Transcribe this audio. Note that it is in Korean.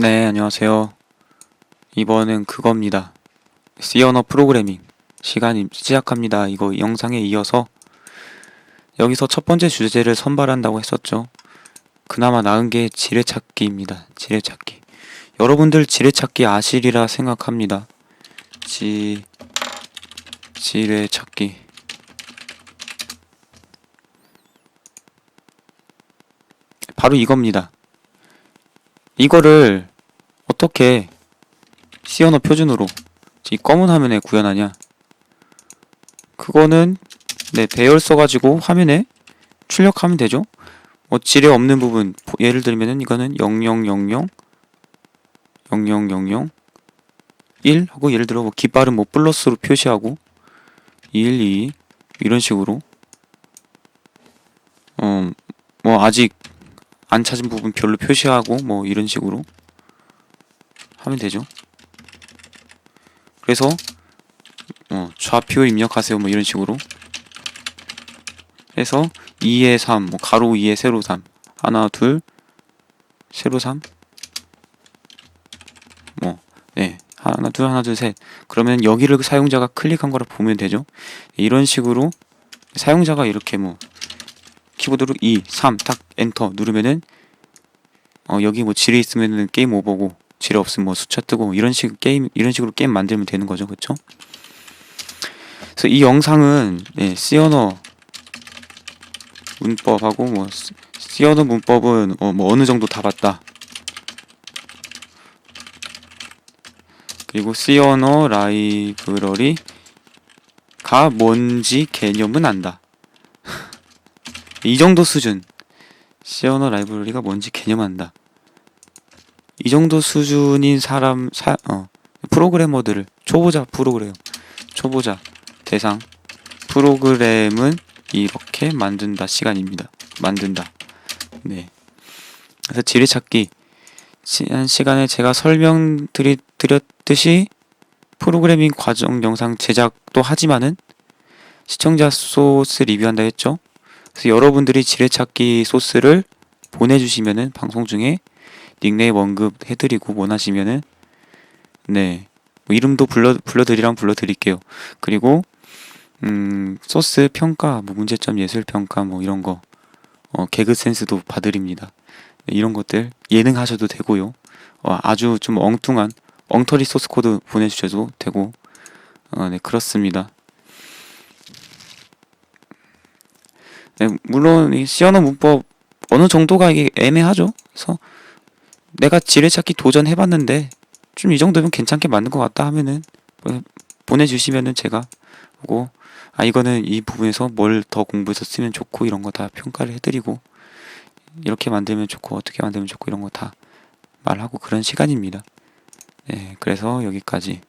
네, 안녕하세요. 이번은 그겁니다. C 언어 프로그래밍 시간 시작합니다. 이거 영상에 이어서 여기서 첫 번째 주제를 선발한다고 했었죠. 그나마 나은 게 지뢰찾기입니다. 지뢰찾기. 여러분들 지뢰찾기 아시리라 생각합니다. 지 지뢰찾기. 바로 이겁니다. 이거를 어떻게 C 언어 표준으로 이 검은 화면에 구현하냐? 그거는 네 배열 써가지고 화면에 출력하면 되죠. 뭐 지뢰 없는 부분 보- 예를 들면은 이거는 0000 0000 1 하고 예를 들어 뭐 깃발은 뭐 플러스로 표시하고 1 2 이런 식으로 어 뭐 아직 안 찾은 부분 별로 표시하고 뭐 이런 식으로 하면 되죠. 그래서 어, 좌표 입력하세요 뭐 이런 식으로 해서 2에 3, 뭐 가로 2에 세로 3 하나 둘 세로 3 뭐, 네. 하나, 둘, 하나, 둘, 셋. 그러면 여기를 사용자가 클릭한 거라 보면 되죠. 이런 식으로 사용자가 이렇게 뭐, 키보드로 2, 3, 딱 엔터 누르면은, 어, 여기 뭐 지뢰 있으면은 게임 오버고, 지뢰 없으면 뭐 숫자 뜨고, 이런 식, 게임, 이런 식으로 게임 만들면 되는 거죠. 그쵸? 그래서 이 영상은, 예, 언어 문법하고, 뭐, 언어 문법은, 어, 뭐, 어느 정도 다 봤다. 그리고 언어 라이브러리가 뭔지 개념은 안다. 이 정도 수준. 언어 라이브러리가 뭔지 개념 안다. 이 정도 수준인 사람, 사, 어, 프로그래머들을, 초보자 프로그래머, 초보자 대상 프로그램은 이렇게 만든다 시간입니다. 만든다. 네. 그래서 지뢰 찾기 지난 시간에 제가 설명드렸듯이 프로그래밍 과정 영상 제작도 하지만은 시청자 소스 리뷰한다 했죠. 그래서 여러분들이 지뢰찾기 소스를 보내주시면은 방송 중에 닉네임 언급 해드리고 원하시면은 네 뭐 이름도 불러 불러드리랑 불러드릴게요. 그리고 음 소스 평가 뭐 문제점 예술 평가 뭐 이런 거 어, 개그 센스도 봐드립니다. 네, 이런 것들 예능 하셔도 되고요. 어, 아주 좀 엉뚱한 엉터리 소스 코드 보내주셔도 되고 어, 네 그렇습니다. 네, 물론 이 시언어 문법 어느 정도가 이게 애매하죠. 그래서 내가 지뢰찾기 도전해봤는데 좀 이 정도면 괜찮게 만든 것 같다 하면은 뭐 보내주시면은 제가 보고 아 이거는 이 부분에서 뭘 더 공부해서 쓰면 좋고 이런 거 다 평가를 해드리고 이렇게 만들면 좋고 어떻게 만들면 좋고 이런 거 다 말하고 그런 시간입니다. 네, 그래서 여기까지